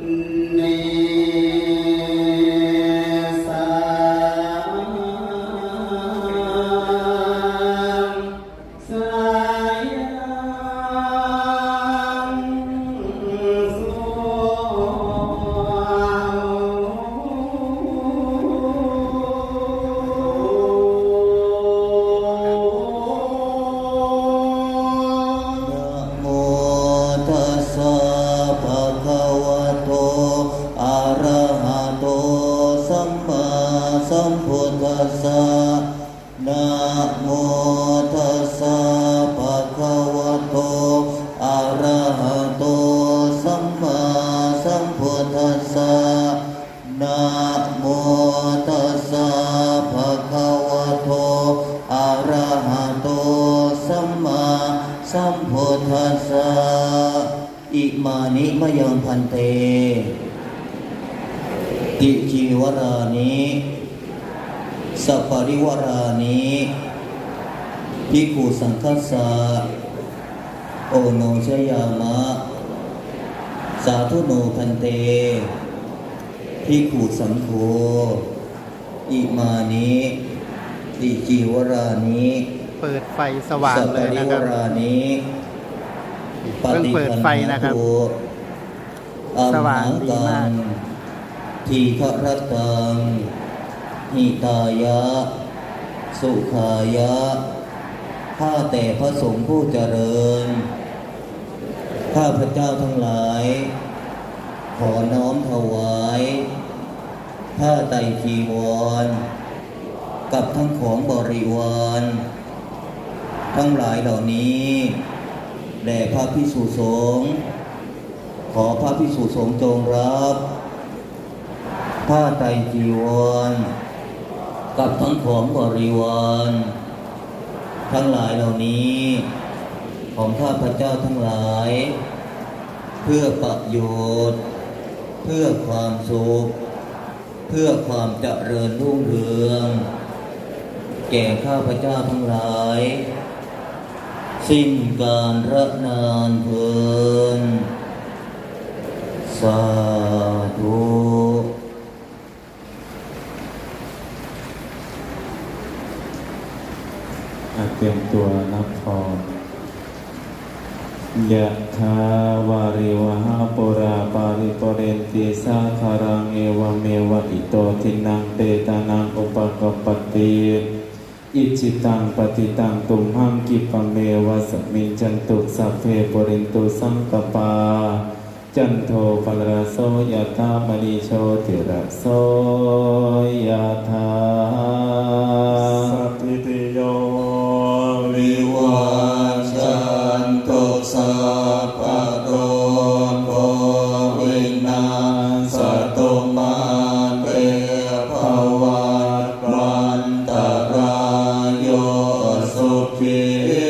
เติจีวรานิสัปปริวรานิภิกขุสังคัสสะโอโนชยามะ สาธุโนพันเตภิกขุสังโฆอิมานิติจีวรานิเปิดไฟสว่างสัปเลยรินะวครับรานิเพิ่งเปิดไฟนะครับ สว่างดีมาก ทีฆรตตังหิตายะ สุขายะ ข้าแต่พระสงฆ์ผู้เจริญ ข้าพระเจ้าทั้งหลาย ขอน้อมถวายผ้าไตรจีวร กับทั้งของบริวารทั้งหลายเหล่านี้แด่พระพิสุสงฆ์ขอพระพิสุสงฆ์จงรับ ผ้าไตรจีวร กับทั้งของบริวารทั้งหลายเหล่านี้ ของข้าพระเจ้าทั้งหลาย เพื่อประโยชน์ เพื่อความสุข เพื่อความเจริญรุ่งเรือง แก่ข้าพเจ้าทั้งหลาย สิ้นการระนานเพลิน สาธุ อะ เตรียมตัวนับพรยะทาวาริวหาปุราปาริปเรนติสาคารังเอวเมวะอิโตทินังเตตานังอุปกปปติอิจิตังปฏิตังตุมหังกิปเมวะสมิงจันตุสัพเพปรินตุสังกปา จันโทปนรโสยะธามณีโชติระโสยะธาสัพพิติโย วิวันจันตุสัพพะโรโควินาสตุมาเตภวัตวันตรายโยสุขี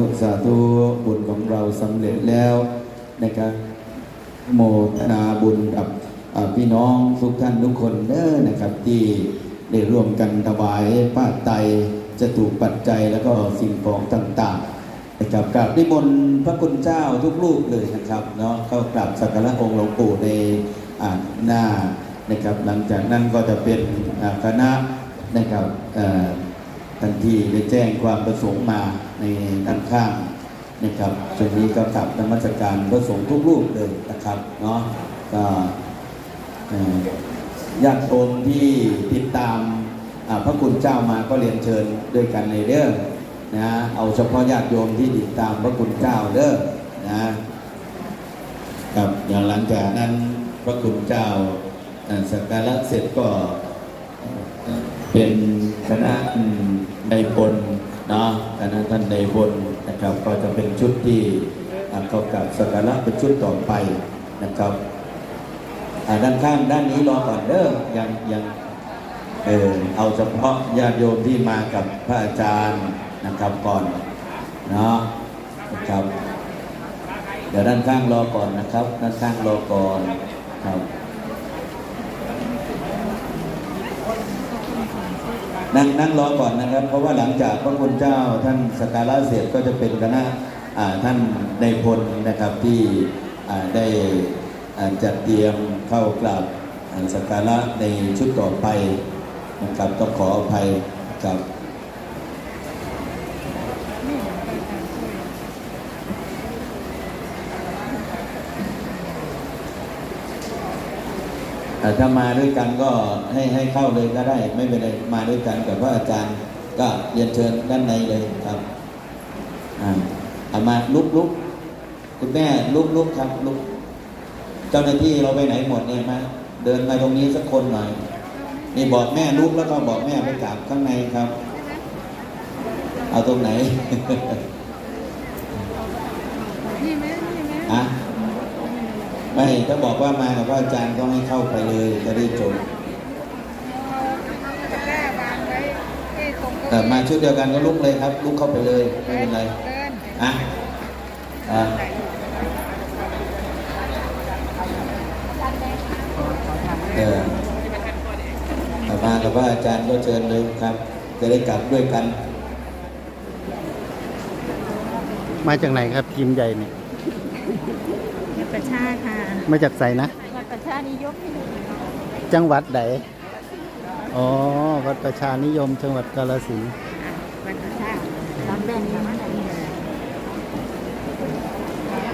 ธุสาธุบุญของเราสำเร็จแล้วนะครับโมทนาบุญกับพี่น้องทุกท่านทุกคนเด้อนะครับที่ได้ร่วมกันถวายป้าไตจะถูกปัจจัยแล้วก็สิ่งของต่างๆนะครับกราบนิมนต์พระคุณเจ้าทุกรูปเลยนะครับเนาะเข้ากราบสักการะองค์หลวงปู่ในหน้านะครับหลังจากนั้นก็จะเป็นคณะนะครับ ทันทีได้แจ้งความประสงค์มาในด้านข้างนะครับส่วนนี้ก็กลับนมัสการพระสงฆ์ทุกรูปเลยนะครับเนาะก็ญาติโยมที่ติดตามพระคุณเจ้ามาก็เรียนเชิญด้วยกันในเด้อนะเอาเฉพาะญาติโยมที่ติดตามพระคุณเจ้าเด้อนะอย่างหลังจากนั้นพระคุณเจ้าสักการะเสร็จก็เป็นคณะ ในพลนาะคณะท่านในพลนะครับ ก็จะเป็นชุดที่เข้ากับสักการะเป็นชุดต่อไปนะครับด้านข้างด้านนี้รอก่อนเด้อยังยังเออเอาเฉพาะญาติโยมที่มากับพระอาจารย์นะครับก่อนเนาะนะครับเดี๋ยวด้านข้างรอก่อนนะครับ ด้านข้างรอก่อนครับ นั่งนั่งรอก่อนนะครับ เพราะว่าหลังจากพระคุณเจ้าท่านสการะเสร็จก็จะเป็นคณะอ่าท่านในพลนะครับที่ได้จัดเตรียมเข้ากราบสกการะในชุดต่อไปนะครับต้องขออภัยกับ ถ้ามาด้วยกันก็ให้ให้เข้าเลยก็ได้ ไม่เป็นไรมาด้วยกันกับพระอาจารย์ก็เรียนเชิญด้านในเลยครับอ่าเอามาลุกลุกคุณแม่ลุกลุกครับลุกเจ้าหน้าที่เราไปไหนหมดเนี่ยมาเดินมาตรงนี้สักคนหน่อย นี่บอกแม่ลุกแล้วก็บอกแม่ไปกราบข้างในครับ เอาตรงไหนนี่ไหมนี่ไหมอะ ไม่ถ้าบอกว่ามากับพระอาจารย์ก็ให้เข้าไปเลยจะได้จบตะกร้าวางไว้ที่ตรงเอ่อมาชุดเดียวกันก็ลุกเลยครับ ลุกเข้าไปเลยไม่เป็นไรอะอะเออเอามากับพระอาจารย์ก็เชิญเลยครับ จะได้กลับด้วยกัน มาจากไหนครับทีมใหญ่เนี่ย ประชาค่ะมาจากไสนะ วัดประชานิยมจังหวัดไหนอ๋อ วัดประชานิยมจังหวัดกาฬสินธุ์วัดประชาตอนแบ่งมาไหนเลย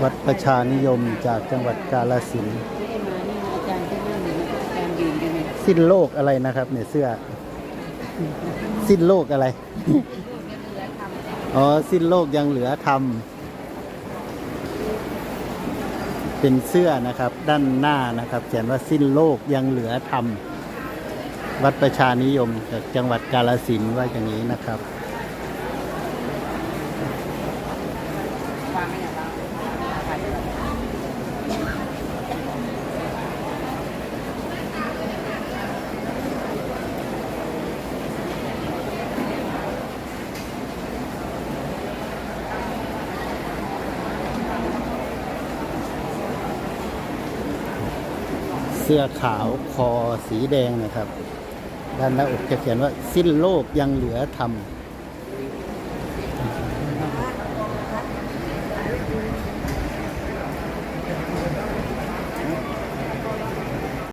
วัดประชานิยมจากจังหวัดกาฬสินธุ์ไม่ได้มานี่อาจารย์ก็นั่งอยู่อาจารย์ยืนอยู่เนี่ยสิ้นโลกอะไรนะครับเนี่ยเสื้อ สิ้นโลกอะไร อ๋อ สิ้นโลกยังเหลือทำ เป็นเสื้อนะครับด้านหน้านะครับ เขียนว่าสิ้นโลกยังเหลือธรรม วัดประชานิยมจากจังหวัดกาลสินว่าอย่างนี้นะครับ เสื้อขาวคอสีแดงนะครับ ด้านหน้าอกจะเขียนว่าสิ้นโลกยังเหลือทำ